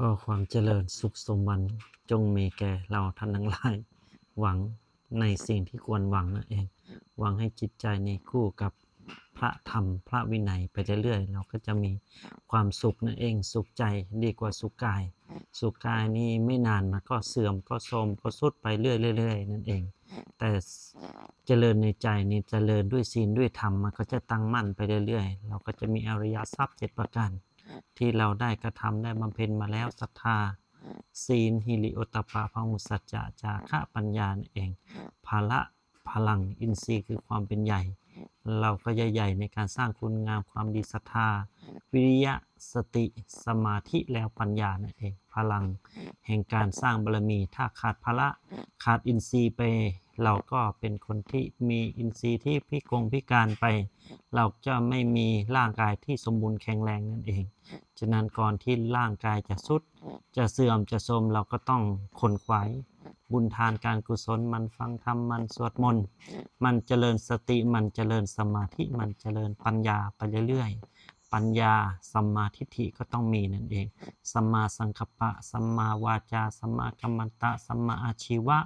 ขอความเจริญสุขสมบัติจงมีแก่เราท่านทั้งหลาย หวังในสิ่งที่ควรหวังนั่นเอง หวังให้จิตใจในคู่กับพระธรรมพระวินัยไปเรื่อยๆ เราก็จะมีความสุขนั่นเอง สุขใจดีกว่าสุขกาย สุขกายนี่ไม่นานมันก็เสื่อมก็โทรมก็สุดไปเรื่อยๆนั่นเอง แต่เจริญในใจนี่เจริญด้วยศีลด้วยธรรมมันก็จะตั้งมั่นไปเรื่อยๆ เราก็จะมีอริยทรัพย์เจ็ดประการ ที่เราได้กระทำได้บำเพ็ญมาแล้วศรัทธาศีลฮิริโอตปาพังุสัจจะจาคะปัญญานั่นเองภาละพลังอินทรีย์คือความเป็นใหญ่ เราก็จะใหญ่ในการสร้างคุณงามความดีศรัทธา วิริยะสติสมาธิแล้วปัญญานั่นเอง พลัง แห่งการสร้างบารมี ถ้าขาดพละ ขาดอินทรีย์ไป เราก็เป็นคนที่มีอินทรีย์ที่พิกงพิการไป เราจะไม่มีร่างกายที่สมบูรณ์แข็งแรงนั่นเอง ฉะนั้นก่อนที่ร่างกายจะสุด จะเสื่อมจะโทรมเราก็ต้องขนขวายบุญทานการกุศลมันฟังธรรมมันสวดมนต์มันเจริญสติมันเจริญสมาธิมันเจริญปัญญาไปเรื่อยๆ ปัญญาสัมมาทิฏฐิก็ต้องมีนั่นเองสัมมาสังกัปปะสัมมาวาจาสัมมากัมมันตะสัมมาอาชีวะ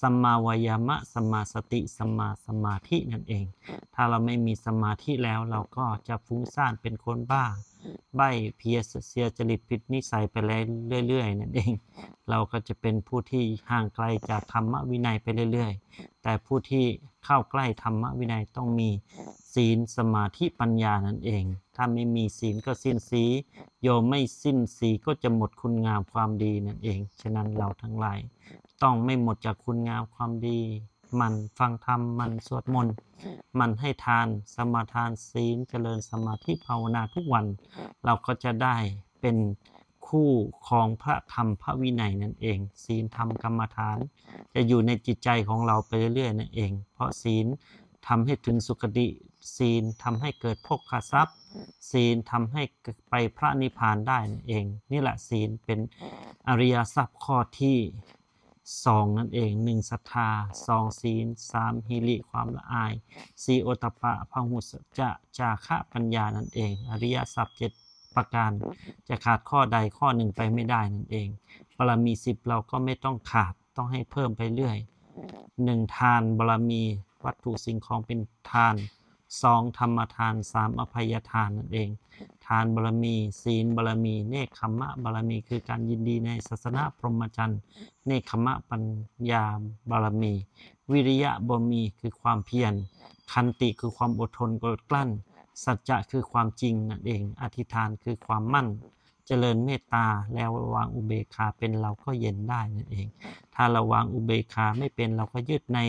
สัมมาวายามะสัมมาสติสัมมาสมาธินั่นเอง ถ้าเราไม่มีสมาธิแล้วเราก็จะฟุ้งซ่านเป็นคนบ้า ใบเพียเสียจริตผิดนิสัยไปเรื่อยๆนั่นเอง เราก็จะเป็นผู้ที่ห่างไกลจากธรรมวินัยไปเรื่อยๆ แต่ผู้ที่เข้าใกล้ธรรมวินัยต้องมีศีลสมาธิปัญญานั่นเอง ถ้าไม่มีศีลก็สิ้นสี โยมไม่สิ้นสีก็จะหมดคุณงามความดีนั่นเอง ฉะนั้นเราทั้งหลาย ต้องไม่หมดจากคุณงามความดี มันฟังธรรมมันสวดมนต์ มันให้ทานสมาทานศีลเจริญสมาธิภาวนาทุกวัน เราก็จะได้เป็นคู่ของพระธรรมพระวินัยนั่นเอง ศีลธรรมกรรมฐาน จะอยู่ในจิตใจของเราไปเรื่อยๆนั่นเอง เพราะศีลทำให้ถึงสุคติศีลทำให้เกิดภพคทรัพย์ ศีลทำให้ไปพระนิพพานได้นั่นเอง นี่แหละศีลเป็นอริยทรัพย์ข้อที่ สองนั่นเองหนึ่งศรัทธาสองศีลสามฮิริความละอายสี่โอตปะพหุสจะจาคะปัญญานั่นเอง อริยสัพเจ็ดประการจะขาดข้อใดข้อหนึ่งไปไม่ได้นั่นเองบารมีสิบเราก็ไม่ต้องขาดต้องให้เพิ่มไปเรื่อยหนึ่งทานบารมีวัตถุสิ่งของเป็นทานสองธรรมทานสามอภัยทานนั่นเองานบารมี ศีลบารมี เนคขมะบารมี คือการยินดีในศาสนาพรหมจรรย์ เนคขมะปัญญาบารมี วิริยะบารมีคือความเพียร คันติคือความอดทนอดกลั้น สัจจะคือความจริงนั่นเอง อธิษฐานคือความมั่น เจริญเมตตาแล้ววางอุเบกขาเป็นเราก็เย็นได้นั่นเอง ถ้าเราวางอุเบกขาไม่เป็นเราก็ยึดใน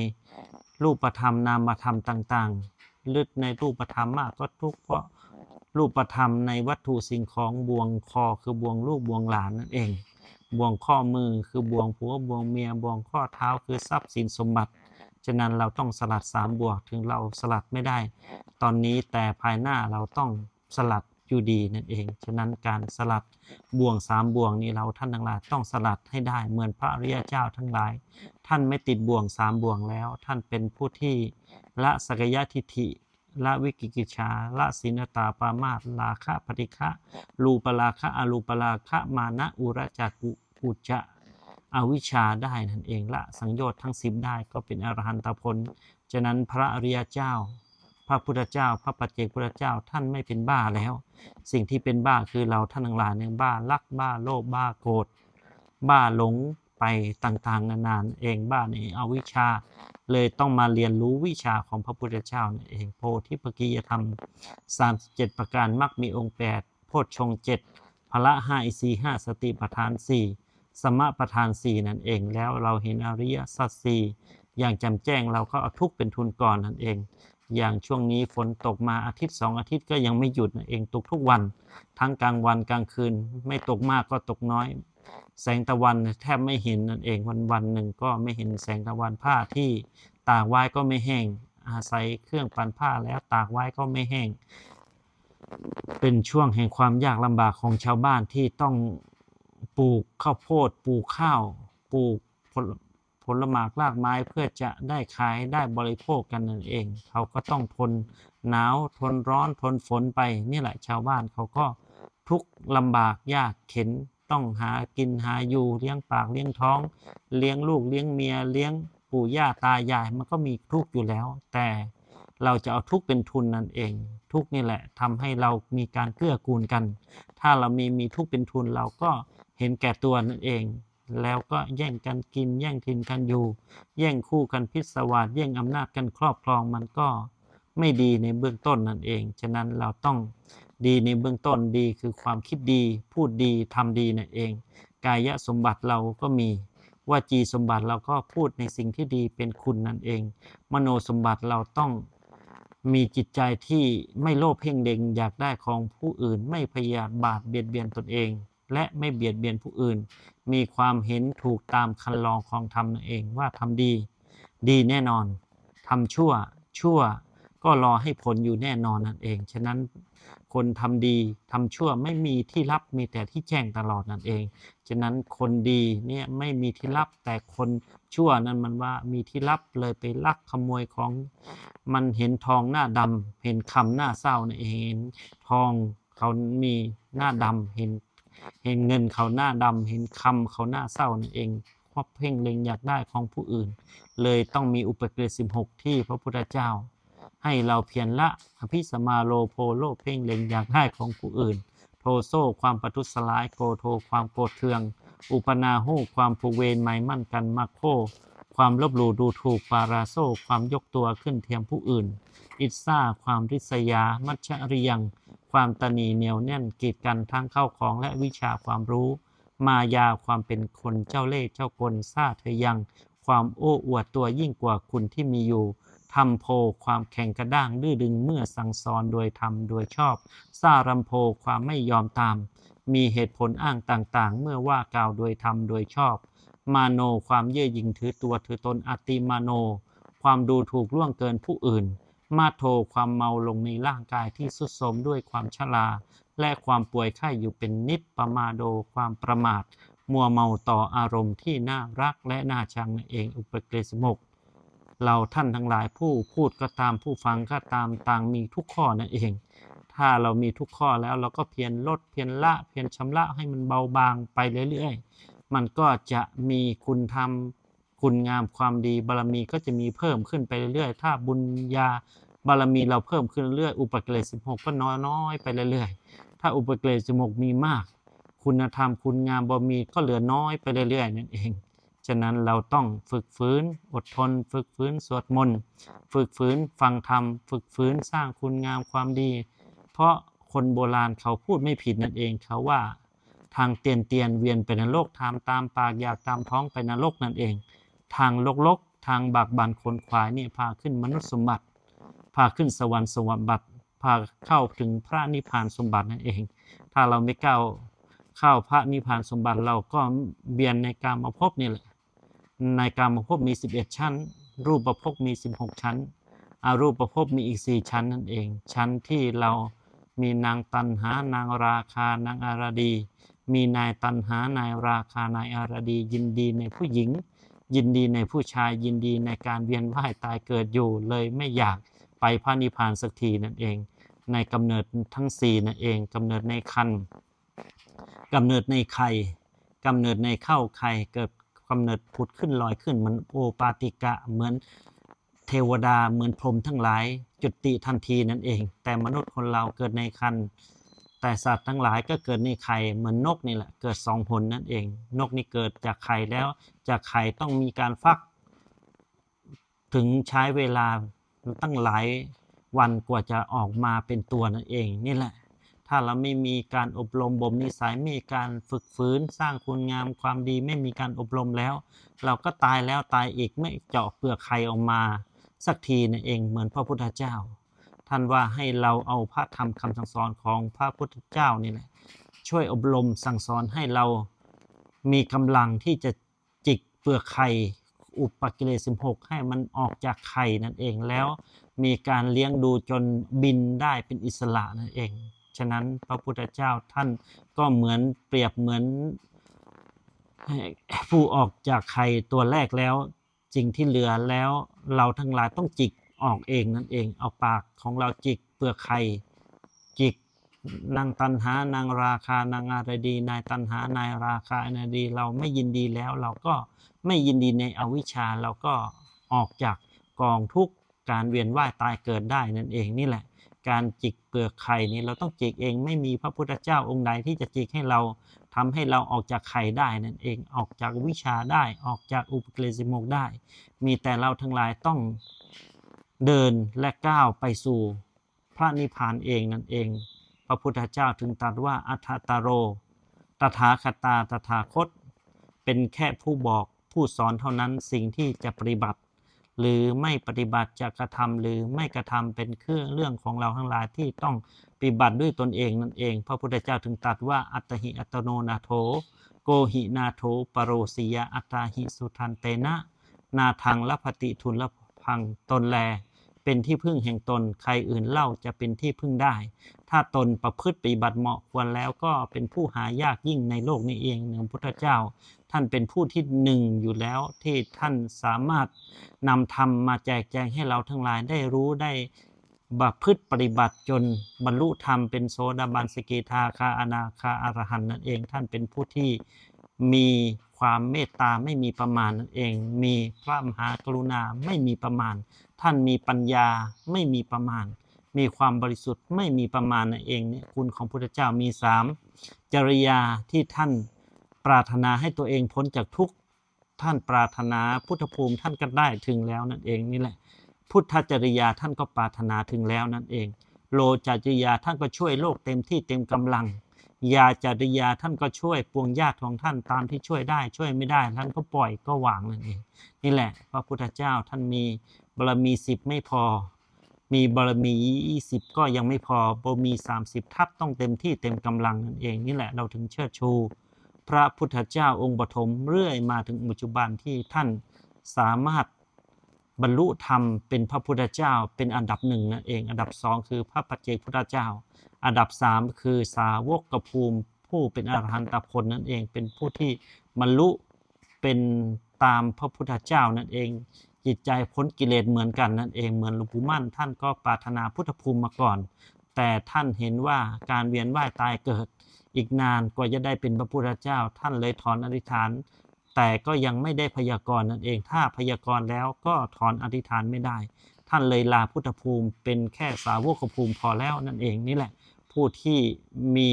รูปธรรมนามธรรมต่างๆยึดในรูปธรรมมากก็ทุกข์เพราะ รูปธรรมในวัตถุสิ่งของบ่วงคอคือบ่วงลูกบ่วงหลานนั่นเองบ่วงข้อมือคือบ่วงผัวบ่วงเมียบ่วงข้อเท้าคือทรัพย์สินสมบัติ ฉะนั้นเราต้องสลัดสามบ่วกถึงเราสลัดไม่ได้ ตอนนี้แต่ภายหน้าเราต้องสลัดอยู่ดีนั่นเอง ฉะนั้นการสลัดบ่วงสามบ่วงนี้เราท่านทั้งหลายต้องสลัดให้ได้เหมือนพระอริยเจ้าทั้งหลาย ท่านไม่ติดบ่วงสามบ่วงแล้ว ท่านเป็นผู้ที่ละสกยทิฏฐิ ละวิกิกิจชา ละสินตาปามาตลาคะปฏิฆะรูปราคะอรูปราคะมานะอุระจักกุอุจจะอวิชชาได้นั่นเองละสังโยชน์ทั้งสิบได้ก็เป็นอรหันตผลฉะนั้นพระอริยเจ้า พระพุทธเจ้า พระปัจเจกพุทธเจ้าท่านไม่เป็นบ้าแล้ว สิ่งที่เป็นบ้าคือเราท่านทั้งหลายเนี่ยบ้ารักบ้าโลภบ้าโกรธบ้าหลง ไปต่างๆ นานานเองบ้าในอาวิชา เลยต้องมาเรียนรู้วิชาของพระพุทธเจ้านั่นเองโพธิปกิยธรรม 37 ประการมักมีองค์ 8 โพชฌงค์7พละห้าอิสีห้าสติปัฏฐาน4สมะประธาน4นั่นเองแล้วเราเห็นอริยสัจสี่อย่างจำแจ้งเราก็เอาทุกเป็นทุนก่อนนั่นเอง อย่างช่วงนี้ฝนตกมาอาทิตย์สองอาทิตย์ก็ยังไม่หยุดนั่นเองตกทุกวัน ทั้งกลางวันกลางคืน ไม่ตกมากก็ตกน้อย แสงตะวันแทบไม่เห็นนั่นเองวันวันหนึ่งก็ไม่เห็นแสงตะวันผ้าที่ตากไว้ก็ไม่แห้ง อาศัยเครื่องปั่นผ้าแล้วตากไว้ก็ไม่แห้ง เป็นช่วงแห่งความยากลำบากของชาวบ้านที่ต้องปลูกข้าวโพดปลูกข้าวปลูกผลผลหมากรากไม้เพื่อจะได้ขายได้บริโภคกันนั่นเอง เขาก็ต้องทนหนาวทนร้อนทนฝนไป นี่แหละชาวบ้านเขาก็ทุกลำบากยากเข็น ต้องหากินหาอยู่เลี้ยงปากเลี้ยงท้อง เลี้ยงลูกเลี้ยงเมียเลี้ยงปู่ย่าตายายมันก็มีทุกข์อยู่แล้ว แต่เราจะเอาทุกข์เป็นทุนนั่นเอง ทุกข์นี่แหละทำให้เรามีการเกื้อกูลกัน ถ้าเรามีมีทุกข์เป็นทุนเราก็เห็นแก่ตัวนั่นเอง แล้วก็แย่งกันกิน แย่งทินกันอยู่ แย่งคู่กันพิศวาสแย่งอำนาจกันครอบครองมันก็ไม่ดีในเบื้องต้นนั่นเอง ฉะนั้นเราต้อง ดีในเบื้องต้นดีคือความคิดดี พูดดีทำดีนั่นเอง กายสมบัติเราก็มีวจีสมบัติเราก็พูดในสิ่งที่ดีเป็นคุณนั่นเอง มโนสมบัติเราต้องมีจิตใจที่ไม่โลภเพ่งเล็งอยากได้ของผู้อื่น ไม่พยายามบาดเบียดเบียนตนเอง และไม่เบียดเบียนผู้อื่น มีความเห็นถูกตามคันลองของธรรมนั่นเองว่าทำดี ดีแน่นอนทำชั่วชั่วก็รอให้ผลอยู่แน่นอนนั่นเอง ฉะนั้น คนทำดีทำชั่วไม่มีที่ลับมีแต่ที่แจ้งตลอดนั่นเอง ฉะนั้นคนดีเนี่ยไม่มีที่ลับแต่คนชั่วนั้นมันว่ามีที่ลับเลยไปลักขโมยของมันเห็นทองหน้าดำเห็นคำหน้าเศร้าเนี่ยเห็นทองเขามีหน้าดำเห็นเห็นเงินเขาหน้าดำเห็นคำเขาหน้าเศร้านั่นเองเพราะเพ่งเล็งอยากได้ของผู้อื่น เลยต้องมีอุปกฤษสิบหกที่พระพุทธเจ้า ให้เราเพียรละอภิสมาโลโพโลเพ่งเล็งอยากได้ของผู้อื่น โทโซความประทุษร้ายโกโทความโกรธเคือง อุปนาหูความผูเวรหมายมั่นกันมาโค ความลบหลู่ดูถูกปาราโซความยกตัวขึ้นเทียมผู้อื่น อิสซาความริษยา มัจฉริยังความตนีเหนียวแน่นกีดกันทั้งเข้าของและวิชาความรู้ มายาความเป็นคนเจ้าเล่ห์เจ้ากลซาเธอยัง ความโอ้อวดตัวยิ่งกว่าคุณที่มีอยู่ ทำโพความแข่งกระด้างดื้อดึงเมื่อสั่งสอนโดยธรรมโดยชอบซารำโพความไม่ยอมตาม มีเหตุผลอ้างต่างๆ เมื่อว่ากล่าวโดยธรรมโดยชอบ มาโนความเย่อหยิ่งถือตัวถือตนอติมาโน ความดูถูกล่วงเกินผู้อื่น มาโทความเมาลงในร่างกายที่สุดโทมด้วยความชราและความป่วยไข้อยู่เป็นนิดประมาโดความประมาท มัวเมาต่ออารมณ์ที่น่ารักและน่าชังนั่นเองอุปเกฤษมก เราท่านทั้งหลายผู้พูดก็ตามผู้ฟังก็ตามต่างมีทุกข้อนั่นเอง ถ้าเรามีทุกข้อแล้วเราก็เพียรลดเพียรละเพียรชำระให้มันเบาบางไปเรื่อยๆ มันก็จะมีคุณธรรมคุณงามความดีบารมีก็จะมีเพิ่มขึ้นไปเรื่อยๆ ถ้าบุญญาบารมีเราเพิ่มขึ้นเรื่อยอุปกิเลสสิบหกก็น้อยน้อยๆไปเรื่อยๆ ถ้าอุปกิเลสสิบหกมีมาก คุณธรรมคุณงามบารมีก็เหลือน้อยไปเรื่อยๆนั่นเอง ฉะนั้นเราต้องฝึกฝืนอดทน ฝึกฝืนสวดมนต์ฝึกฝืนฟังธรรม ฝึกฝืนสร้างคุณงามความดี เพราะคนโบราณเขาพูดไม่ผิดนั่นเองเขาว่า ทางเตียนเตียนเวียนไปนรกทางตามปากอยากตามท้องไปนรกนั่นเอง ทางลกลกทางบากบันคนควายนี่พาขึ้นมนุษย์สมบัติ พาขึ้นสวรรค์สวรรค์บัติพาเข้าถึงพระนิพพานสมบัตินั่นเอง ถ้าเราไม่ก้าวเข้าพระนิพพานสมบัติเราก็เบียนในการมาพบนี่แหละ ในการมาพบมี 11 ชั้น รูปประพบมี 16 ชั้นอารูปประพบมีอีก 4 ชั้นนั่นเอง ชั้นที่เรามีนางตันหานางราคานางอารดี มีนายตันหานายราคานายอารดี ยินดีในผู้หญิง ยินดีในผู้ชายยินดีในการเวียนว่ายตายเกิดอยู่เลยไม่อยากไปพระนิพพานสักทีนั่นเอง ในกำเนิดทั้งสี่นั่นเองกำเนิดในคันกำเนิดในไข่กำเนิดในเข้าไข่เกิด กำเนิดผุดขึ้นลอยขึ้นเหมือนโอปาติกะเหมือนเทวดาเหมือนพรหมทั้งหลาย จุติทันทีนั่นเอง แต่มนุษย์คนเราเกิดในคันแต่สัตว์ทั้งหลายก็เกิดในไข่เหมือนนกนี่แหละเกิดสองผลนั่นเอง นกนี่เกิดจากไข่แล้ว จากไข่ต้องมีการฟัก ถึงใช้เวลาตั้งหลายวันกว่าจะออกมาเป็นตัวนั่นเองนี่แหละ ถ้าเราไม่มีการอบรมบ่มนิสัยไม่มีการฝึกฝืนสร้างคุณงามความดีไม่มีการอบรมแล้ว เราก็ตายแล้วตายอีกไม่เจาะเปลือกไข่ออกมา สักทีนั่นเองเหมือนพระพุทธเจ้า ท่านว่าให้เราเอาพระธรรมคำสั่งสอนของพระพุทธเจ้านี่แหละช่วยอบรมสั่งสอนให้เรามีกำลังที่จะจิกเปลือกไข่อุปกิเลสสิบหกให้มันออกจากไข่นั่นเองแล้ว มีการเลี้ยงดูจนบินได้เป็นอิสระนั่นเอง ฉะนั้นพระพุทธเจ้าท่านก็เหมือนเปรียบเหมือนผู้ออกจากไข่ตัวแรกแล้วสิ่งที่เหลือแล้วเราทั้งหลายต้องจิกออกเองนั่นเอง เอาปากของเราจิกเปลือกไข่จิกนางตันหานางราคานางอารดี นายตันหานายราคานาดี เราไม่ยินดีแล้วเราก็ไม่ยินดีในอวิชชาเราก็ออกจากกองทุกการเวียนว่ายตายเกิดได้นั่นเองนี่แหละ การจิกเปลือกไข่นี้เราต้องจิกเองไม่มีพระพุทธเจ้าองค์ใดที่จะจิกให้เราทำให้เราออกจากไข่ได้นั่นเองออกจากวิชาได้ออกจากอุปเกิเลสโมกได้ มีแต่เราทั้งหลายต้องเดินและก้าวไปสู่พระนิพพานเองนั่นเอง พระพุทธเจ้าถึงตรัสว่าอัฏฐตโร ตถาคตาตถาคต เป็นแค่ผู้บอกผู้สอนเท่านั้นสิ่งที่จะปฏิบัติ หรือไม่ปฏิบัติจะกระทำหรือไม่กระทำเป็นเครื่องเรื่องของเราทั้งหลายที่ต้องปฏิบัติด้วยตนเองนั่นเอง พระพุทธเจ้าถึงตรัสว่าอัตหิอัตโนนาโถ โกหินาโถปโรสิยอัตตาหิสุทันเตนะนาทังละพติทุนละพังตนแล เป็นที่พึ่งแห่งตนใครอื่นเล่าจะเป็นที่พึ่งได้ ถ้าตนประพฤติปฏิบัติเหมาะควรแล้วก็เป็นผู้หายากยิ่งในโลกนี้เองเนืองพุทธเจ้า ท่านเป็นผู้ที่หนึ่งอยู่แล้วที่ท่านสามารถนำธรรมมาแจกแจงให้เราทั้งหลายได้รู้ได้บัพฤติปฏิบัติจนบรรลุธรรมเป็นโสดาบันสกิทาคาอนาคาอารหันนั่นเอง ท่านเป็นผู้ที่มีความเมตตาไม่มีประมาณนั่นเอง มีพระมหากรุณาไม่มีประมาณ ท่านมีปัญญาไม่มีประมาณ มีความบริสุทธิ์ไม่มีประมาณนั่นเองเนี่ยคุณของพุทธเจ้ามีสามจริยาที่ท่านปรารถนาให้ตัวเองพ้นจากทุกข์ท่านปรารถนาพุทธภูมิท่านก็ได้ถึงแล้วนั่นเองนี่แหละ พุทธจริยาท่านก็ปรารถนาถึงแล้วนั่นเอง โลจจริยาท่านก็ช่วยโลกเต็มที่เต็มกำลัง ยาจริยาท่านก็ช่วยปวงญาติของท่านตามที่ช่วยได้ ช่วยไม่ได้ท่านก็ปล่อยก็วางนั่นเอง นี่แหละพระพุทธเจ้าท่านมีบารมีสิบไม่พอ มีบารมียี่สิบก็ยังไม่พอบมีสามสิบทับต้องเต็มที่เต็มกำลังนั่นเองนี่แหละเราถึงเชิดชู พระพุทธเจ้าองค์ปฐมเรื่อยมาถึงปัจจุบันที่ท่านสามารถบรรลุธรรมเป็นพระพุทธเจ้าเป็นอันดับหนึ่งนั่นเอง อันดับสองคือพระปัจเจกพุทธเจ้า อันดับสามคือสาวกกภูมิผู้เป็นอรหันตผลนั่นเอง เป็นผู้ที่บรรลุเป็นตามพระพุทธเจ้านั่นเอง จิตใจพ้นกิเลสเหมือนกันนั่นเองเหมือนหลวงปู่มั่น ท่านก็ปรารถนาพุทธภูมิมาก่อน แต่ท่านเห็นว่าการเวียนว่ายตายเกิด อีกนานกว่าจะได้เป็นพระพุทธเจ้า ท่านเลยถอนอธิษฐาน แต่ก็ยังไม่ได้พยากรณ์นั่นเอง ถ้าพยากรณ์แล้วก็ถอนอธิษฐานไม่ได้ ท่านเลยลาพุทธภูมิเป็นแค่สาวกภูมิพอแล้วนั่นเองนี่แหละ ผู้ที่มี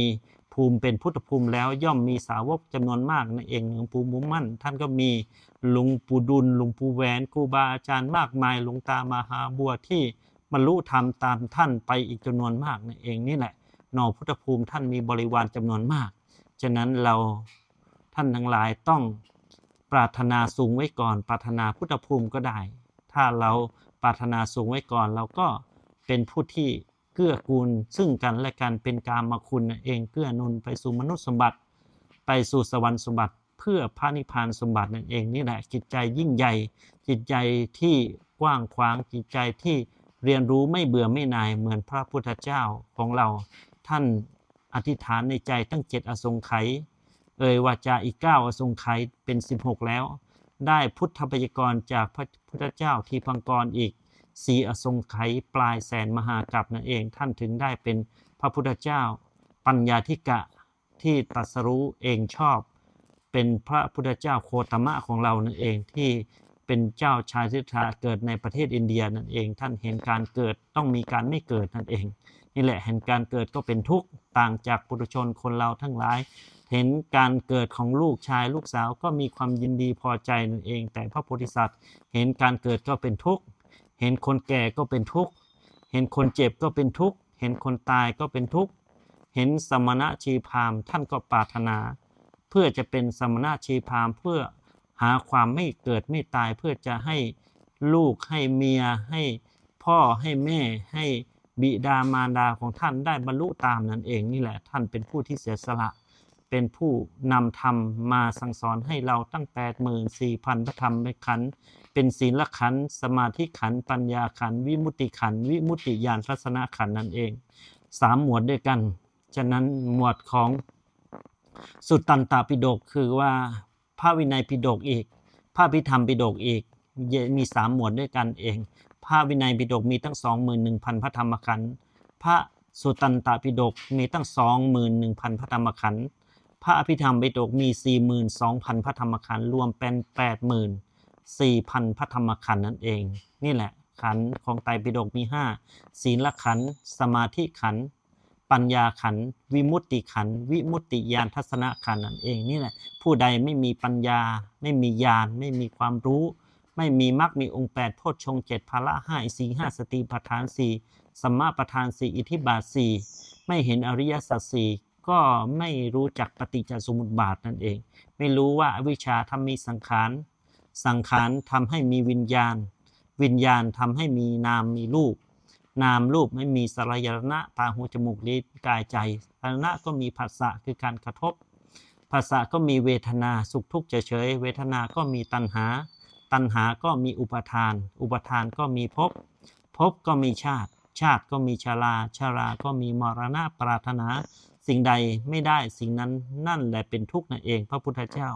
ภูมิเป็นพุทธภูมิแล้วย่อมมีสาวกจำนวนมากนั่นเองหลวงปู่มุมมั่น ท่านก็มีหลวงปู่ดุลหลวงปู่แหวนครูบาอาจารย์มากมายหลวงตามหาบัวที่บรรลุธรรมตามท่านไปอีกจำนวนมากนั่นเองนี่แหละนอพุทธภูมิท่านมีบริวารจำนวนมาก ฉะนั้นเราท่านทั้งหลายต้องปรารถนาสูงไว้ก่อน ปรารถนาพุทธภูมิก็ได้ ถ้าเราปรารถนาสูงไว้ก่อนเราก็เป็นผู้ที่ เกื้อกูล ซึ่งกันและกันเป็นการมาคุณนั่นเองเกื้อนุนไปสู่มนุษย์สมบัติ ไปสู่สวรรค์สมบัติ เพื่อพระนิพพานสมบัตินั่นเองนี่แหละจิตใจยิ่งใหญ่ จิตใจที่กว้างขวางจิตใจที่เรียนรู้ไม่เบื่อไม่นายเหมือนพระพุทธเจ้าของเรา ท่านอธิษฐานในใจตั้งเจ็ดอสงไขยเอ่ยวาจาอีกเก้าอสงไขยเป็น 16 แล้ว ได้พุทธพยากรจากพระพุทธเจ้าทีพังกรอีก สีอสงไขยปลายแสนมหากรัปนั่นเอง ท่านถึงได้เป็นพระพุทธเจ้า ปัญญาธิกะที่ตรัสรู้เองชอบ เป็นพระพุทธเจ้าโคตมะของเรานั่นเองที่เป็นเจ้าชายสิทธาเกิดในประเทศอินเดียนั่นเอง ท่านเห็นการเกิดต้องมีการไม่เกิดนั่นเอง นี่แหละเห็นการเกิดก็เป็นทุกข์ต่างจากปุถุชนคนเราทั้งหลาย เห็นการเกิดของลูกชายลูกสาวก็มีความยินดีพอใจนั่นเอง แต่พระโพธิสัตว์ เห็นการเกิดก็เป็นทุกข์ เห็นคนแก่ก็เป็นทุกข์ เห็นคนเจ็บก็เป็นทุกข์ เห็นคนตายก็เป็นทุกข์ เห็นสมณะชีพามท่านก็ปรารถนา เพื่อจะเป็นสมณะชีพามเพื่อหาความไม่เกิดไม่ตายเพื่อจะให้ลูกให้เมียให้พ่อให้แม่ให้บิดามารดาของท่านได้บรรลุตามนั่นเองนี่แหละท่านเป็นผู้ที่เสียสละ เป็นผู้นำธรรมมาสั่งสอนให้เราตั้ง84,000พระธรรมขัน เป็นศีลขันธ์สมาธิขันธ์ปัญญาขันธ์วิมุตติขันธ์วิมุตติญาณทัศนขันธ์นั่นเองสามหมวดด้วยกัน ฉะนั้นหมวดของสุตตันตปิฎกคือว่าพระวินัยปิฎกอีกพระพิธรรมปิฎกอีกมีสามหมวดด้วยกันเองพระวินัยปิฎกมีตั้ง 21,000 พระธรรมขันธ์พระสุตันตปิฎกมีตั้งสองหมื่นหนึ่งพันพระธรรมขันธ์พระอภิธรรมปิฎกมีสี่หมื่นสองพันพระธรรมขันธ์รวมเป็นแปดหมื่นสี่พันพระธรรมขันธ์นั่นเอง นี่แหละขันธ์ของไตรปิฎกมีห้าศีลขันธ์สมาธิขันธ์ปัญญาขันธ์วิมุตติขันธ์วิมุตติญาณทัศนขันธ์นั่นเองนี่แหละผู้ใดไม่มีปัญญา ไม่มีญาณไม่มีความรู้ ไม่มีมรรคมีองค์แปดโพชฌงเจ็ดพละห้าอินทรีย์ห้าสติปัฏฐานสี่สัมมาปัฏฐานสี่อิทิบาทสี่ไม่เห็นอริยสัจสี่ก็ไม่รู้จักปฏิจจสมุปบาทนั่นเอง ไม่รู้ว่าอวิชชาทำมีสังขาร สังขารทำให้มีวิญญาณ วิญญาณทำให้มีนามมีรูป นามรูปไม่มีสลายนะตาหูจมูกลิ้นกายใจสลายนะก็มีผัสสะคือการกระทบภาษาก็มีเวทนาสุขทุกข์เฉยเวทนาก็มีตัณหา ตัณหาก็มีอุปทาน อุปทานก็มีภพภพก็มีชาติ ชาติก็มีชาราชาราก็มีมรณะปรารถนา สิ่งใดไม่ได้สิ่งนั้นนั่นแหละเป็นทุกข์นั่นเอง พระพุทธเจ้า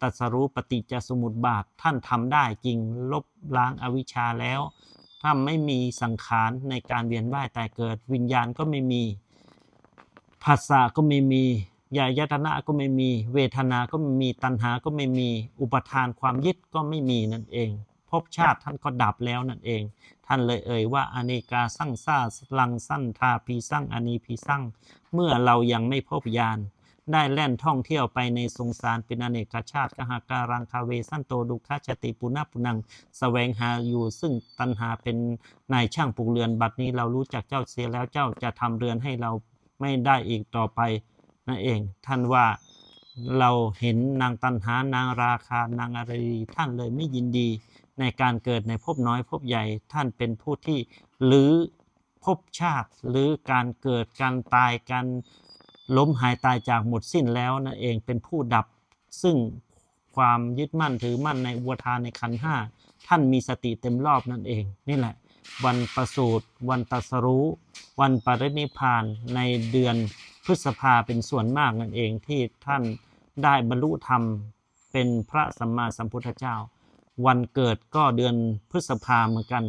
ตัสรู้ปฏิจจสมุปบาทท่านทำได้จริงลบล้างอวิชชาแล้วถ้าไม่มีสังขารในการเวียนว่ายตายเกิด วิญญาณก็ไม่มีภาษาก็ไม่มียายตนะก็ไม่มี เวทนาก็ไม่มีตัณหาก็ไม่มีอุปทานความยึดก็ไม่มีนั่นเองภพชาติท่านก็ดับแล้วนั่นเอง ท่านเลยเอ่ยว่าอเนกาสั่งซ่าลังสั้นทาพีสั่งอนีพีสั่งเมื่อเรายังไม่พบญาณ ได้แล่นท่องเที่ยวไปในสงสารเป็นอเนกชาติกหาการังคาเวสั้นโตดุขชติปุณปุนังสแสวงหาอยู่ซึ่งตัณหาเป็นนายช่างปลูกเรือนบัดนี้เรารู้จักเจ้าเสียแล้วเจ้าจะทำเรือนให้เราไม่ได้อีกต่อไปนั่นเอง ท่านว่าเราเห็นนางตันหานางราคานางอะไรดีท่านเลยไม่ยินดีในการเกิดในภพน้อยภพใหญ่ท่านเป็นผู้ที่หรือภพชาติหรือการเกิดการตายการ ล้มหายตายจากหมดสิ้นแล้วนั่นเองเป็นผู้ดับ ซึ่งความยึดมั่นถือมั่นในอุปทานในขันห้าท่านมีสติเต็มรอบนั่นเอง นี่แหละ วันประสูติวันตรัสรู้ วันปรินิพานในเดือนพฤษภาเป็นส่วนมากนั่นเองที่ท่านได้บรรลุธรรมเป็นพระสัมมาสัมพุทธเจ้า วันเกิดก็เดือนพฤษภาเหมือนกัน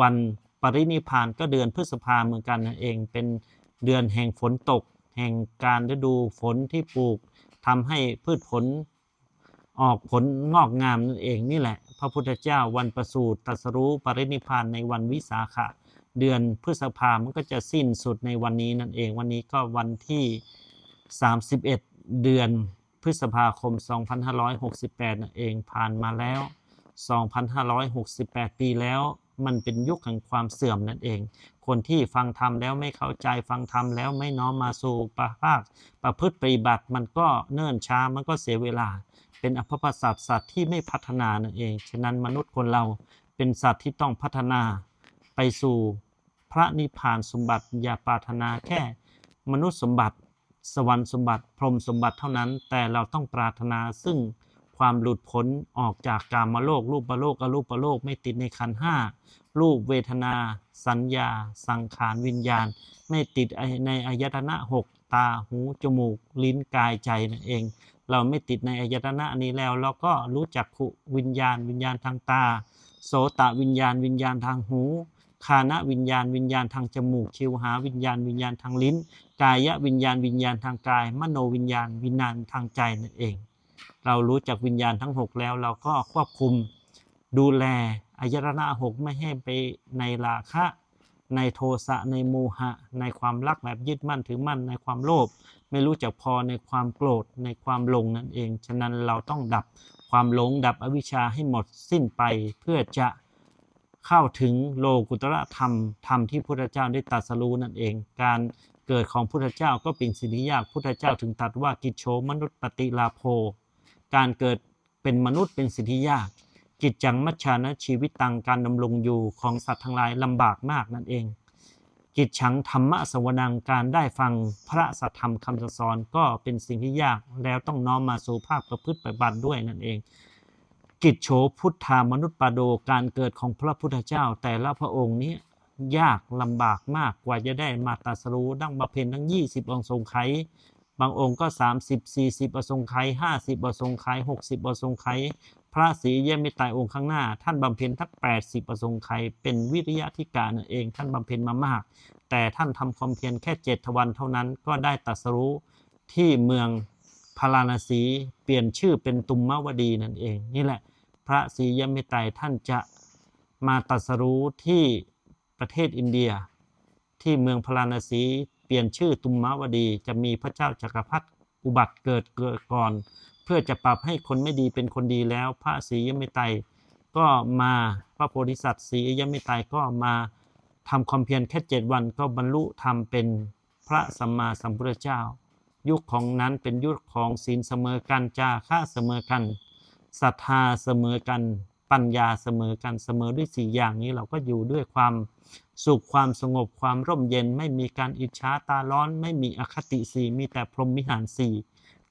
วันปรินิพานก็เดือนพฤษภาเหมือนกันนั่นเอง เป็นเดือนแห่งฝนตก แห่งการฤดูฝนที่ปลูกทำให้พืชผลออกผลงอกงามนั่นเองนี่แหละ พระพุทธเจ้าวันประสูติตรัสรู้ปรินิพพานในวันวิสาขะ เดือนพฤษภามันก็จะสิ้นสุดในวันนี้นั่นเองวันนี้ก็วันที่ 31 เดือนพฤษภาคม 2568 นั่นเองผ่านมาแล้ว 2,568 ปีแล้ว มันเป็นยุคแห่งความเสื่อมนั่นเอง คนที่ฟังธรรมแล้วไม่เข้าใจฟังธรรมแล้วไม่น้อมมาสู่ประภาค ประพฤติปฏิบัติมันก็เนิ่นช้ามันก็เสียเวลา เป็นอภพสัตว์สัตว์ที่ไม่พัฒนานั่นเอง ฉะนั้นมนุษย์คนเราเป็นสัตว์ที่ต้องพัฒนาไปสู่พระนิพพานสมบัติอย่าปรารถนาแค่ มนุษย์สมบัติ สวรรค์สมบัติ พรหมสมบัติเท่านั้น แต่เราต้องปรารถนาซึ่ง ความหลุดพ้นออกจากกามโลกรูปโลกอรูปโลกไม่ติดในขันห้ารูปเวทนา สัญญา สังขารวิญญาณ ไม่ติดในอายตนะหกตาหู จมูก ลิ้นกายใจนั่นเอง เราไม่ติดในอายตนะนี้แล้ว เราก็รู้จักขุวิญญาณ วิญญาณทางตา โสตวิญญาณ วิญญาณทางหูคานะวิญญาณวิญญาณทางจมูกชิวหาวิญญาณวิญญาณทางลิ้น กายวิญญาณวิญญาณทางกาย มโนวิญญาณวิญญาณทางใจนั่นเอง เรารู้จักวิญญาณทั้ง 6 แล้ว เราก็ควบคุมดูแลอายตนะหกไม่ให้ไปในราคะ ในโทสะในโมหะ ในความรักแบบยึดมั่นถือมั่น ในความโลภไม่รู้จักพอในความโกรธในความหลงนั่นเอง ฉะนั้นเราต้องดับความหลงดับอวิชชาให้หมดสิ้นไปเพื่อจะเข้าถึงโลกุตระธรรมธรรมที่พุทธเจ้าได้ตรัสรู้นั่นเอง การเกิดของพุทธเจ้าก็เป็นสิ่งที่ยากพุทธเจ้าถึงตรัสว่ากิจโฉมนุษย์ปฏิลาโภ การเกิดเป็นมนุษย์เป็นสิที่ยากกิจจังมัชชานะชีวิตตังการดำรงอยู่ของสัตว์ทั้งหลายลำบากมากนั่นเอง กิจฉังธรรมะสวนังการได้ฟังพระสัทธรรมคำสอนก็เป็นสิ่งที่ยากแล้วต้องน้อมมาสู่ภาคประพฤติปฏิบัติด้วยนั่นเอง กิจโฉพุทธามนุษย์ปาโดการเกิดของพระพุทธเจ้า แต่ละพระองค์นี้ยากลำบากมากกว่าจะได้มาตรัสรู้ดั้งบำเพ็ญทั้ง 20 องค์ทรงไข บางองค์ก็ 30 40อสงไขย50อสงไขย60อสงไขยพระศรีเยี่ยมมิตรองค์ข้างหน้า ท่านบำเพ็ญทั้ง80 ประสงค์ไขยเป็นวิริยะธิการนั่นเอง ท่านบำเพ็ญมามาก แต่ท่านทำความเพียรแค่เจ็ดวันเท่านั้นก็ได้ตัสรู้ที่เมืองพาราณสีเปลี่ยนชื่อเป็นตุมมวดีนั่นเอง นี่แหละ พระศรีเยี่ยมมิตรท่านจะมาตัสรู้ที่ประเทศอินเดีย ที่เมืองพาราณสี ปลี่ยนชื่อตุมมาวดี จะมีพระเจ้าจักรพรรดิอุบัติเกิดเกิดก่อน เพื่อจะปรับให้คนไม่ดีเป็นคนดีแล้ว พระศรียมิไตรก็มาพระโพธิสัตว์ศรียมิไตรก็มาทำความเพียรแค่เจ็ดวันก็บรรลุธรรมเป็นพระสัมมาสัมพุทธเจ้า ยุคของนั้นเป็นยุคของศีลเสมอกันจาค่าเสมอกันศรัทธาเสมอกัน ปัญญาเสมอกันเสมอด้วยสี่อย่างนี้เราก็อยู่ด้วยความสุขความสงบความร่มเย็น ไม่มีการอิจฉาตาร้อน ไม่มีอคติสีมีแต่พรหมวิหารสี่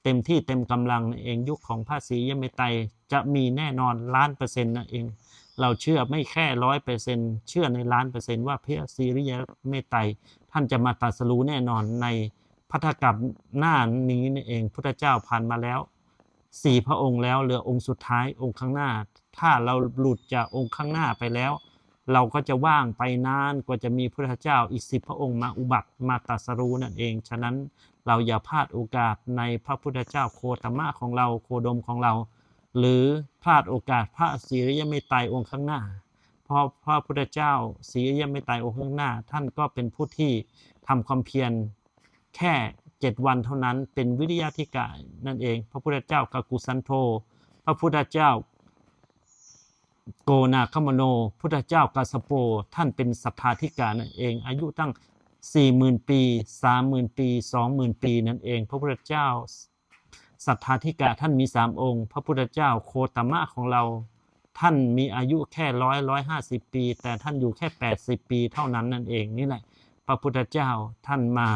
เต็มที่เต็มกำลังนั่นเองยุคของพระศรียมไตรจะมีแน่นอนล้านเปอร์เซ็นต์นั่นเอง เราเชื่อไม่แค่ร้อยเปอร์เซ็นต์เชื่อในล้านเปอร์เซ็นต์ว่าพระศรียมไตรท่านจะมาตรัสรู้แน่นอนในพัทธกับหน้านี้นี่เองพุทธเจ้าผ่านมาแล้วสี่พระองค์แล้วเหลือองค์สุดท้ายองค์ข้างหน้า ถ้าเราหลุดจากองค์ข้างหน้าไปแล้ว เราก็จะว่างไปนานกว่าจะมีพระเจ้าอีกสิบพระองค์มาอุบัติมาตรัสรู้นั่นเอง ฉะนั้นเราอย่าพลาดโอกาสในพระพุทธเจ้าโคตมะของเราโคดมของเรา หรือพลาดโอกาสพระศีริยเมตไตรองค์ข้างหน้าเพราะพระพุทธเจ้าศีริยเมตไตรองค์ข้างหน้า ท่านก็เป็นผู้ที่ทำความเพียรแค่เจ็ดวันเท่านั้นเป็นวิริยะธิกายนั่นเอง พระพุทธเจ้ากากุสันโธพระพุทธเจ้า โกนาคมโน พุทธเจ้ากาสโป ท่านเป็นสัทธาธิการนั่นเอง อายุตั้ง 40,000 ปี 30,000 ปี 20,000 ปีนั่นเอง พระพุทธเจ้าสัทธาธิกาท่านมี3องค์ พระพุทธเจ้าโคตมะของเรา ท่านมีอายุแค่ร้อยร้อยห้าสิบปี แต่ท่านอยู่แค่80ปีเท่านั้นนั่นเองนี่แหละ พระพุทธเจ้าท่านมา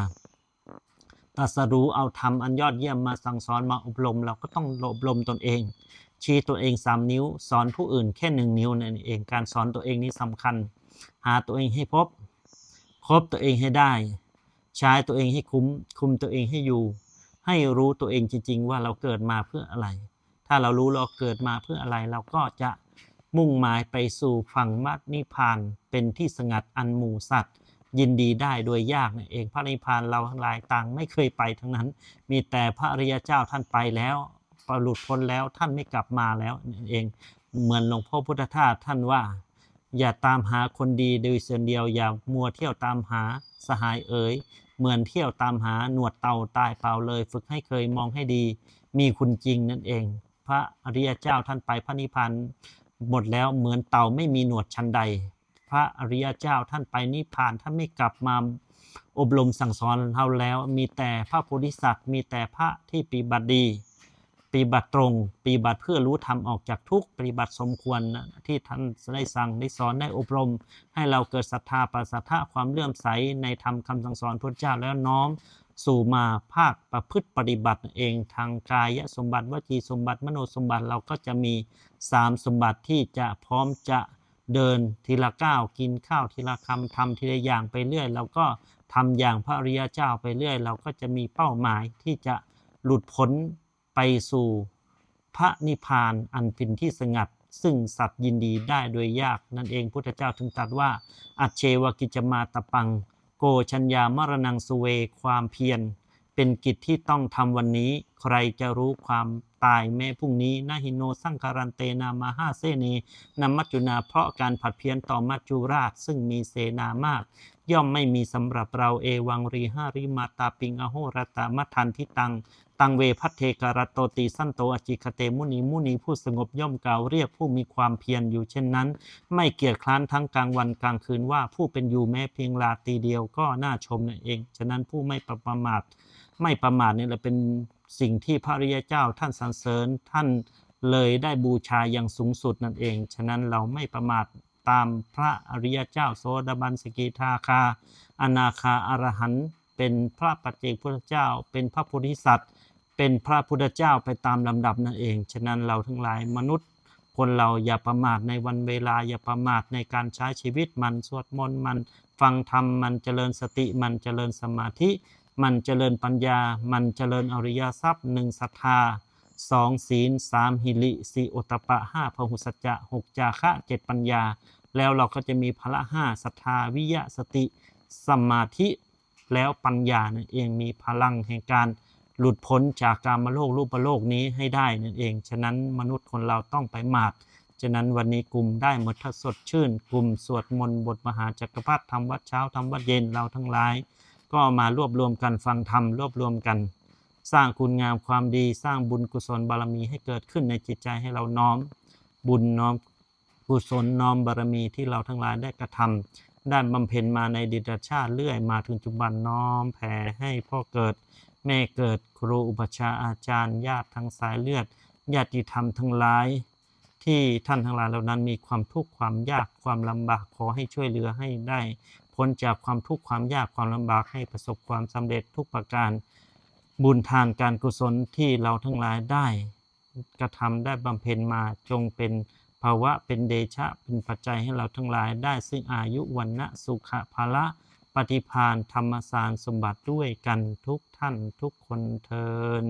ตรัสรู้เอาธรรมอันยอดเยี่ยมมาสั่งสอนมาอบรม เราก็ต้องอบรมตนเอง ชี้ตัวเองสามนิ้ว สอนผู้อื่นแค่หนึ่งนิ้วนั่นเองการสอนตัวเองนี้สำคัญ หาตัวเองให้พบคบตัวเองให้ได้ ใช้ตัวเองให้คุ้ม คุมตัวเองให้อยู่ ให้รู้ตัวเองจริง ๆ ว่าเราเกิดมาเพื่ออะไร ถ้าเรารู้เราเกิดมาเพื่ออะไร เราก็จะมุ่งหมายไปสู่ฝั่งมรรคนิพพานเป็นที่สงัดอันหมู่สัตว์ ยินดีได้โดยยากนั่นเองพระนิพพานเราทั้งหลายต่างไม่เคยไปทั้งนั้น มีแต่พระอริยเจ้าท่านไปแล้ว หลุดพ้นแล้วท่านไม่กลับมาแล้วนั่นเองเหมือนหลวงพ่อพุทธทาสท่านว่า อย่าตามหาคนดีโดยเส่วนเดียวอย่ามัวเที่ยวตามหาสหายเอ๋ยเหมือนเที่ยวตามหาหนวดเต่าตายเปล่าเลย ฝึกให้เคยมองให้ดี มีคุณจริงนั่นเอง พระอริยเจ้าท่านไปพระนิพพานหมดแล้วเหมือนเต่าไม่มีหนวดชันใด พระอริยเจ้าท่านไปนิพพานท่านไม่กลับมาอบรมสั่งสอนเราแล้ว มีแต่พระโพธิสัตว์ มีแต่พระที่ปฏิบัติดี ฏิบัติตรง ปฏิบัติเพื่อรู้ธรรมออกจากทุกปฏิบัติสมควรนะที่ท่านได้สั่งได้สอนได้อบรม ให้เราเกิดศรัทธาปัสสัทธาความเลื่อมใสในธรรมคำสั่งสอนพระเจ้าแล้วน้อมสู่มาภาคประพฤติปฏิบัติเองทางกายสมบัติวจีสมบัติมโนสมบัติเราก็จะมีสามสมบัติที่จะพร้อมจะเดินทีละก้าวกินข้าวทีละคำทำทีละอย่างไปเรื่อยเราก็ทำอย่างพระอริยเจ้าไปเรื่อย เราก็จะมีเป้าหมายที่จะหลุดพ้น ไปสู่พระนิพพานอันเป็นที่สงัด ซึ่งสัตว์ยินดีได้โดยยาก นั่นเองพุทธเจ้าถึงตรัสว่า อัจเชวกิจมาตปัง โกชัญญามรณังสุเวความเพียร เป็นกิจที่ต้องทำวันนี้ ใครจะรู้ความตายแม้พรุ่งนี้นาหิโนสังคารันเตนามาห้าเซเนนำมัจจุนาเพราะการผัดเพี้ยนต่อมัจจุราชซึ่งมีเสนามาก ย่อมไม่มีสำหรับเราเอวังรีห้าริมาตาปิงอโหรตามัทันทิตัง ตังเวพัทเทการโตติสั้นโตอจิคเตมุนีมุนีผู้สงบย่อมกล่าวเรียกผู้มีความเพียรอยู่เช่นนั้น ไม่เกียจคร้านทั้งกลางวันกลางคืนว่าผู้เป็นอยู่แม้เพียงลาตีเดียวก็น่าชมนั่นเอง ฉะนั้นผู้ไม่ประมาทไม่ประมาทนี่แหละเป็นสิ่งที่พระริยเจ้าท่านสรรเสริญท่านเลยได้บูชาอย่างสูงสุดนั่นเอง ฉะนั้นเราไม่ประมาท ตามพระอริยเจ้าโสดาบันสกิทาคา อนาคาอรหันต์เป็นพระปัจเจกพุทธเจ้า เป็นพระโพธิสัตว์ เป็นพระพุทธเจ้าไปตามลำดับนั่นเอง ฉะนั้นเราทั้งหลายมนุษย์ คนเราอย่าประมาทในวันเวลาอย่าประมาทในการใช้ชีวิตมันสวดมนต์มันฟังธรรมมันเจริญสติมันเจริญสมาธิ มันเจริญปัญญา มันเจริญอริยทรัพย์หนึ่งศรัทธาสองศีลสามหิริสี่โอตตปะห้าพหุสัจจะหกจาคะเจ็ดปัญญา แล้วเราก็จะมีพละห้าศรัทธาวิยะสติ สมาธิแล้วปัญญานั่นเองมีพลังแห่งการหลุดพ้นจากกามโลกรูปโลกนี้ให้ได้นั่นเอง ฉะนั้นมนุษย์คนเราต้องไปหมาดฉะนั้นวันนี้กลุ่มได้หมดทัสดชื่น กลุ่มสวดมนต์บทมหาจักรพรรดิทำวัดเช้าทำวัดเย็นเราทั้งหลาย ก็มารวบรวมกันฟังธรรมรวบรวมกัน สร้างคุณงามความดีสร้างบุญกุศลบารมีให้เกิดขึ้นในจิตใจให้เราน้อม บุญน้อม กุศลน้อมบารมีที่เราทั้งหลายได้กระทำได้บำเพ็ญมาในดิตชาติเรื่อยมาถึงจุบันน้อมแผ่ให้พ่อเกิด แม่เกิดครูอุปชฌาย์อาจารย์ญาติทั้งสายเลือดญาติธรรมทั้งหลาย ที่ท่านทั้งหลายเหล่านั้นมีความทุกข์ความยากความลำบากขอให้ช่วยเหลือให้ได้พ้นจากความทุกข์ความยากความลำบากให้ประสบความสำเร็จทุกประการ บุญทานการกุศลที่เราทั้งหลายได้ กระทำได้บำเพ็ญมาจงเป็นาวะเป็นเดชะเป็นปัจจัยให้เราทั้งหลายได้ ซึ่งอายุวันนะสุขภาละปฏิพานธรรมสารสมบัติด้วยกันทุกท่านทุกคนเทิน